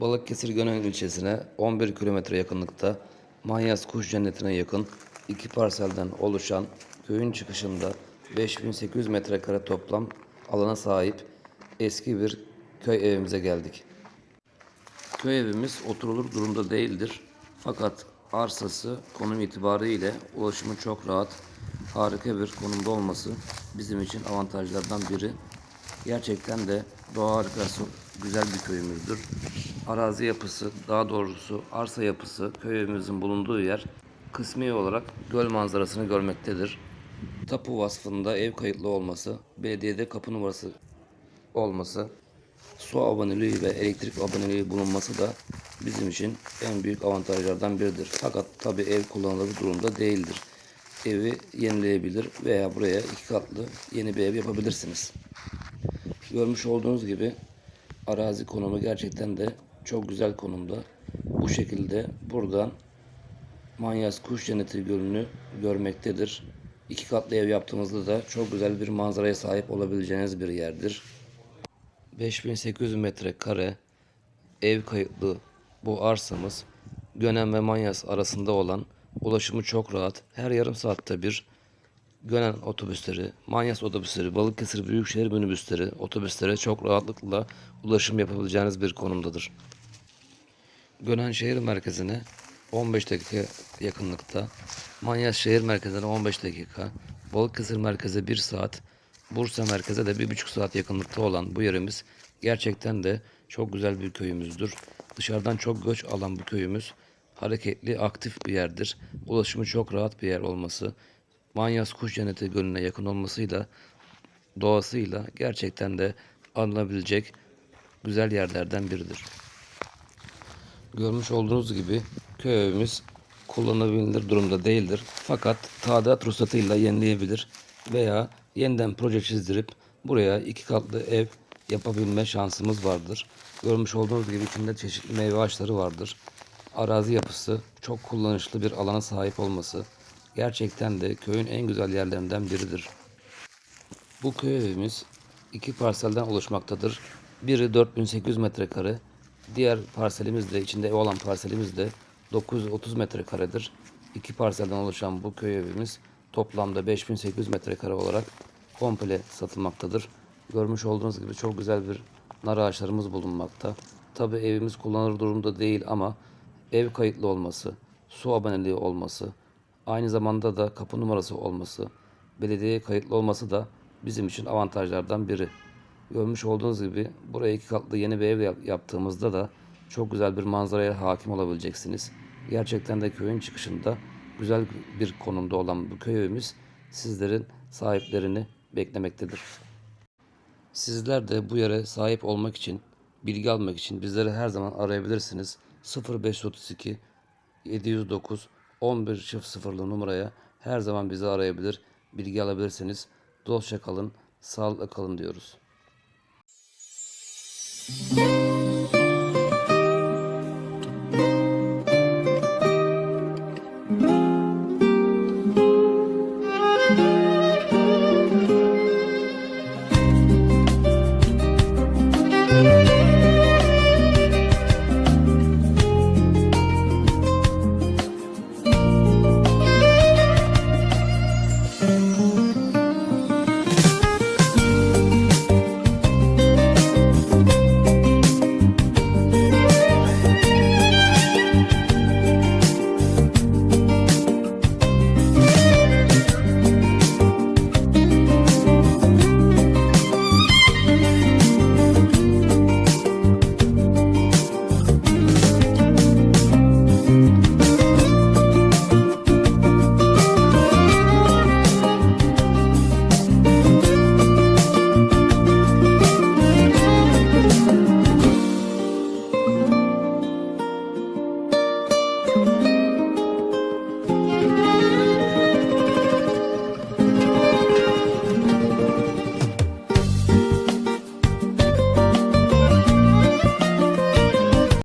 Balıkesir Gönen ilçesine 11 kilometre yakınlıkta Manyas Kuş Cenneti'ne yakın iki parselden oluşan köyün çıkışında 5800 metrekare toplam alana sahip eski bir köy evimize geldik. Köy evimiz oturulur durumda değildir. Fakat arsası konum itibariyle ulaşımı çok rahat, harika bir konumda olması bizim için avantajlardan biri. Gerçekten de doğa harikası güzel bir köyümüzdür. Arazi yapısı, daha doğrusu arsa yapısı köy evimizin bulunduğu yer kısmi olarak göl manzarasını görmektedir. Tapu vasfında ev kayıtlı olması, belediyede kapı numarası olması, su aboneliği ve elektrik aboneliği bulunması da bizim için en büyük avantajlardan biridir. Fakat tabi ev kullanılır durumda değildir. Evi yenileyebilir veya buraya iki katlı yeni bir ev yapabilirsiniz. Görmüş olduğunuz gibi arazi konumu gerçekten de çok güzel konumda. Bu şekilde buradan Manyas Kuş Cenneti Gölü'nü görmektedir. İki katlı ev yaptığımızda da çok güzel bir manzaraya sahip olabileceğiniz bir yerdir. 5800 metrekare ev kayıtlı bu arsamız Gönen ve Manyas arasında olan ulaşımı çok rahat. Her yarım saatte bir Gönen otobüsleri, Manyas otobüsleri, Balıkesir Büyükşehir minibüsleri, otobüslere çok rahatlıkla ulaşım yapabileceğiniz bir konumdadır. Gönen şehir merkezine 15 dakika yakınlıkta, Manyas şehir merkezine 15 dakika, Balıkesir merkeze 1 saat, Bursa merkeze de 1,5 saat yakınlıkta olan bu yerimiz gerçekten de çok güzel bir köyümüzdür. Dışarıdan çok göç alan bu köyümüz hareketli, aktif bir yerdir. Ulaşımı çok rahat bir yer olması, Manyas Kuş Cenneti Gölü'ne yakın olmasıyla, doğasıyla gerçekten de alınabilecek güzel yerlerden biridir. Görmüş olduğunuz gibi köy evimiz kullanılabilir durumda değildir. Fakat tadilat ruhsatıyla yenileyebilir veya yeniden proje çizdirip buraya iki katlı ev yapabilme şansımız vardır. Görmüş olduğunuz gibi içinde çeşitli meyve ağaçları vardır. Arazi yapısı çok kullanışlı bir alana sahip olması gerçekten de köyün en güzel yerlerinden biridir. Bu köy evimiz iki parselden oluşmaktadır. Biri 4800 metrekare, diğer parselimiz de içinde ev olan parselimiz de 930 metrekaredir. İki parselden oluşan bu köy evimiz toplamda 5800 metrekare olarak komple satılmaktadır. Görmüş olduğunuz gibi çok güzel bir nar ağaçlarımız bulunmakta. Tabi evimiz kullanılır durumda değil ama ev kayıtlı olması, su aboneliği olması, aynı zamanda da kapı numarası olması, belediyeye kayıtlı olması da bizim için avantajlardan biri. Görmüş olduğunuz gibi buraya iki katlı yeni bir ev yap- yaptığımızda da çok güzel bir manzaraya hakim olabileceksiniz. Gerçekten de köyün çıkışında güzel bir konumda olan bu köy evimiz sizlerin sahiplerini beklemektedir. Sizler de bu yere sahip olmak için, bilgi almak için bizleri her zaman arayabilirsiniz. 0532 709 1100 numaraya her zaman bizi arayabilir, bilgi alabilirsiniz. Dostça kalın, sağlıkla kalın diyoruz. Müzik